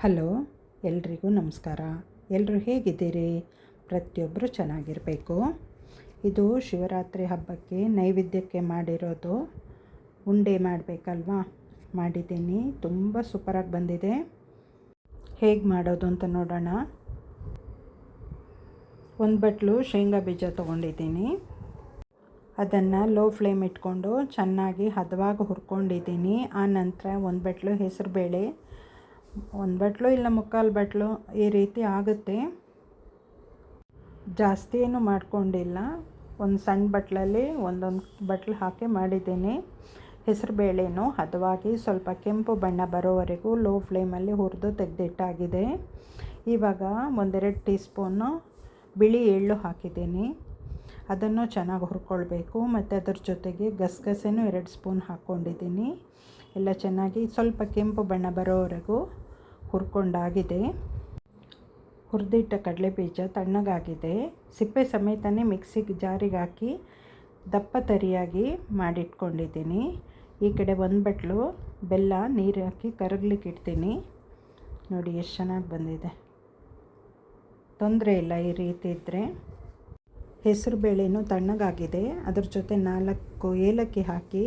Hello, ಎಲ್ರಿಗೂ ನಮಸ್ಕಾರ. ಎಲ್ಲರೂ ಹೇಗಿದ್ದೀರಿ? ಪ್ರತಿಯೊಬ್ಬರು ಚೆನ್ನಾಗಿರಬೇಕು. ಇದು ಶಿವರಾತ್ರಿ ಹಬ್ಬಕ್ಕೆ ನೈವೇದ್ಯಕ್ಕೆ ಮಾಡಿರೋದು. ಉಂಡೆ ಮಾಡಬೇಕಲ್ವಾ? ಮಾಡಿದ್ದೀನಿ. ತುಂಬ ಸೂಪರಾಗಿ ಬಂದಿದೆ. ಹೇಗೆ ಮಾಡೋದು ಅಂತ ನೋಡೋಣ. ಒಂದು ಬಟ್ಲು ಶೇಂಗಾ ಬೀಜ ತೊಗೊಂಡಿದ್ದೀನಿ. ಅದನ್ನು ಲೋ ಫ್ಲೇಮ್ ಇಟ್ಕೊಂಡು ಚೆನ್ನಾಗಿ ಹದವಾಗಿ ಹುರ್ಕೊಂಡಿದ್ದೀನಿ. ಆ ನಂತರ ಒಂದು ಬಟ್ಲು ಹೆಸರುಬೇಳೆ ಒಂದು ಬಟ್ಲು ಇಲ್ಲ ಮುಕ್ಕಾಲು ಬಟ್ಲು ಈ ರೀತಿ ಆಗುತ್ತೆ. ಜಾಸ್ತಿ ಏನು ಮಾಡಿಕೊಂಡಿಲ್ಲ. ಒಂದು ಸಣ್ಣ ಬಟ್ಲಲ್ಲಿ ಒಂದೊಂದು ಬಟ್ಲು ಹಾಕಿ ಮಾಡಿದ್ದೀನಿ. ಹೆಸರುಬೇಳೆನೂ ಹದವಾಗಿ ಸ್ವಲ್ಪ ಕೆಂಪು ಬಣ್ಣ ಬರೋವರೆಗೂ ಲೋ ಫ್ಲೇಮಲ್ಲಿ ಹುರಿದು ತೆಗೆದಿಟ್ಟಾಗಿದೆ. ಇವಾಗ ಒಂದೆರಡು ಟೀ ಸ್ಪೂನು ಬಿಳಿ ಎಳ್ಳು ಹಾಕಿದ್ದೀನಿ. ಅದನ್ನು ಚೆನ್ನಾಗಿ ಹುರ್ಕೊಳ್ಬೇಕು. ಮತ್ತು ಅದ್ರ ಜೊತೆಗೆ ಗಸಗಸೆನೂ ಎರಡು ಸ್ಪೂನ್ ಹಾಕ್ಕೊಂಡಿದ್ದೀನಿ. ಎಲ್ಲ ಚೆನ್ನಾಗಿ ಸ್ವಲ್ಪ ಕೆಂಪು ಬಣ್ಣ ಬರೋವರೆಗೂ ಹುರ್ಕೊಂಡಾಗಿದೆ. ಹುರಿದಿಟ್ಟ ಕಡಲೆ ಬೀಜ ತಣ್ಣಗಾಗಿದೆ. ಸಿಪ್ಪೆ ಸಮೇತನೇ ಮಿಕ್ಸಿಗೆ ಜಾರಿಗೆ ಹಾಕಿ ದಪ್ಪ ತರಿಯಾಗಿ ಮಾಡಿಟ್ಕೊಂಡಿದ್ದೀನಿ. ಈ ಕಡೆ ಒಂದು ಬಟ್ಲು, ಬೆಲ್ಲ, ನೀರು ಹಾಕಿ ಕರಗ್ಲಿಕ್ಕೆ ಇಡ್ತೀನಿ. ನೋಡಿ ಎಷ್ಟು ಚೆನ್ನಾಗಿ ಬಂದಿದೆ. ತೊಂದರೆ ಇಲ್ಲ ಈ ರೀತಿ ಇದ್ದರೆ ಹೆಸರು ಬೇಳೆನೂ ತಣ್ಣಗಾಗಿದೆ. ಅದ್ರ ಜೊತೆ ನಾಲ್ಕು ಏಲಕ್ಕಿ ಹಾಕಿ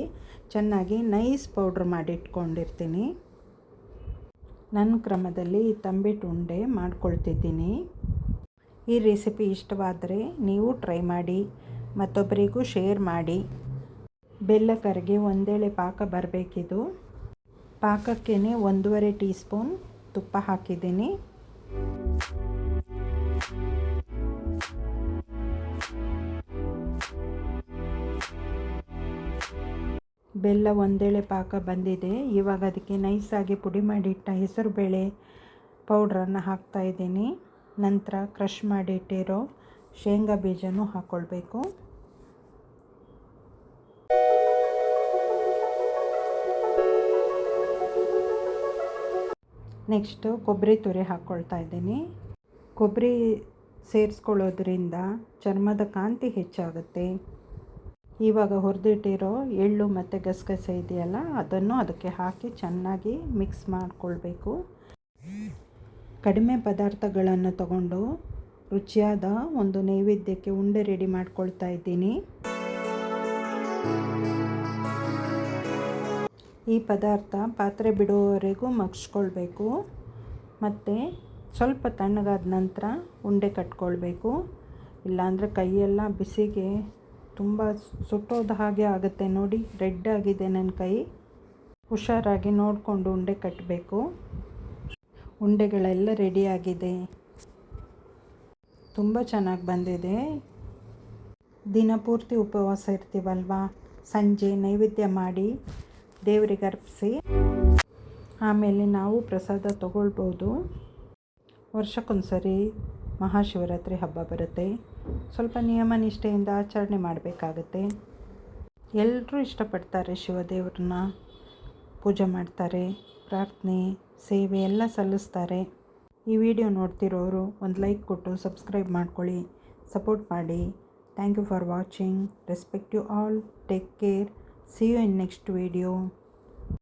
ಚೆನ್ನಾಗಿ ನೈಸ್ ಪೌಡ್ರ್ ಮಾಡಿಟ್ಕೊಂಡಿರ್ತೀನಿ. ನನ್ನ ಕ್ರಮದಲ್ಲಿ ತಂಬಿಟ್ಟು ಉಂಡೆ ಮಾಡ್ಕೊಳ್ತಿದ್ದೀನಿ. ಈ ರೆಸಿಪಿ ಇಷ್ಟವಾದರೆ ನೀವು ಟ್ರೈ ಮಾಡಿ, ಮತ್ತೊಬ್ಬರಿಗೂ ಶೇರ್ ಮಾಡಿ. ಬೆಲ್ಲ ಕರಗಿ ಒಂದೇಳೆ ಪಾಕ ಬರಬೇಕಿದು. ಪಾಕಕ್ಕೇ ಒಂದೂವರೆ ಟೀ ಸ್ಪೂನ್ ತುಪ್ಪ ಹಾಕಿದ್ದೀನಿ. ಬೆಲ್ಲ ಒಂದೇಳೆ ಪಾಕ ಬಂದಿದೆ. ಇವಾಗ ಅದಕ್ಕೆ ನೈಸಾಗಿ ಪುಡಿ ಮಾಡಿಟ್ಟ ಹೆಸರುಬೇಳೆ ಪೌಡ್ರನ್ನು ಹಾಕ್ತಾಯಿದ್ದೀನಿ ನಂತರ ಕ್ರಷ್ ಮಾಡಿಟ್ಟಿರೋ ಶೇಂಗಾ ಬೀಜನೂ ಹಾಕ್ಕೊಳ್ಬೇಕು ನೆಕ್ಸ್ಟು ಕೊಬ್ಬರಿ ತುರಿ ಹಾಕ್ಕೊಳ್ತಾ ಇದ್ದೀನಿ. ಕೊಬ್ಬರಿ ಸೇರಿಸ್ಕೊಳ್ಳೋದ್ರಿಂದ ಚರ್ಮದ ಕಾಂತಿ ಹೆಚ್ಚಾಗುತ್ತೆ. ಇವಾಗ ಹುರಿದಿಟ್ಟಿರೋ ಎಳ್ಳು ಮತ್ತು ಗಸಗಸೆ ಇದೆಯಲ್ಲ, ಅದನ್ನು ಅದಕ್ಕೆ ಹಾಕಿ ಚೆನ್ನಾಗಿ ಮಿಕ್ಸ್ ಮಾಡಿಕೊಳ್ಬೇಕು. ಕಡಿಮೆ ಪದಾರ್ಥಗಳನ್ನು ತಗೊಂಡು ರುಚಿಯಾದ ಒಂದು ನೈವೇದ್ಯಕ್ಕೆ ಉಂಡೆ ರೆಡಿ ಮಾಡ್ಕೊಳ್ತಾ ಇದ್ದೀನಿ. ಈ ಪದಾರ್ಥ ಪಾತ್ರೆ ಬಿಡುವವರೆಗೂ ಮಗ್ಸ್ಕೊಳ್ಬೇಕು. ಮತ್ತು ಸ್ವಲ್ಪ ತಣ್ಣಗಾದ ನಂತರ ಉಂಡೆ ಕಟ್ಕೊಳ್ಬೇಕು. ಇಲ್ಲಾಂದರೆ ಕೈಯೆಲ್ಲ ಬಿಸಿಗೆ ತುಂಬ ಸುಟ್ಟೋದ ಹಾಗೆ ಆಗುತ್ತೆ. ನೋಡಿ, ರೆಡ್ ಆಗಿದೆ ನನ್ನ ಕೈ. ಹುಷಾರಾಗಿ ನೋಡಿಕೊಂಡು ಉಂಡೆ ಕಟ್ಟಬೇಕು ಉಂಡೆಗಳೆಲ್ಲ ರೆಡಿಯಾಗಿದೆ ತುಂಬ ಚೆನ್ನಾಗಿ ಬಂದಿದೆ. ದಿನಪೂರ್ತಿ ಉಪವಾಸ ಇರ್ತೀವಲ್ವಾ? ಸಂಜೆ ನೈವೇದ್ಯ ಮಾಡಿ ದೇವರಿಗೆ ಅರ್ಪಿಸಿ ಆಮೇಲೆ ನಾವು ಪ್ರಸಾದ ತಗೊಳ್ಬೋದು. ವರ್ಷಕ್ಕೊಂದು ಸರಿ ಮಹಾಶಿವರಾತ್ರಿ ಹಬ್ಬ ಬರುತ್ತೆ. ಸ್ವಲ್ಪ ನಿಯಮ ನಿಷ್ಠೆಯಿಂದ ಆಚರಣೆ ಮಾಡಬೇಕಾಗತ್ತೆ. ಎಲ್ಲರೂ ಇಷ್ಟಪಡ್ತಾರೆ ಶಿವದೇವ್ರನ್ನ. ಪೂಜೆ ಮಾಡ್ತಾರೆ, ಪ್ರಾರ್ಥನೆ, ಸೇವೆ ಎಲ್ಲ ಸಲ್ಲಿಸ್ತಾರೆ. ಈ ವಿಡಿಯೋ ನೋಡ್ತಿರೋರು ಒಂದು ಲೈಕ್ ಕೊಟ್ಟು ಸಬ್ಸ್ಕ್ರೈಬ್ ಮಾಡ್ಕೊಳ್ಳಿ, ಸಪೋರ್ಟ್ ಮಾಡಿ. Thank you for watching, respect you all, take care, see you in next video.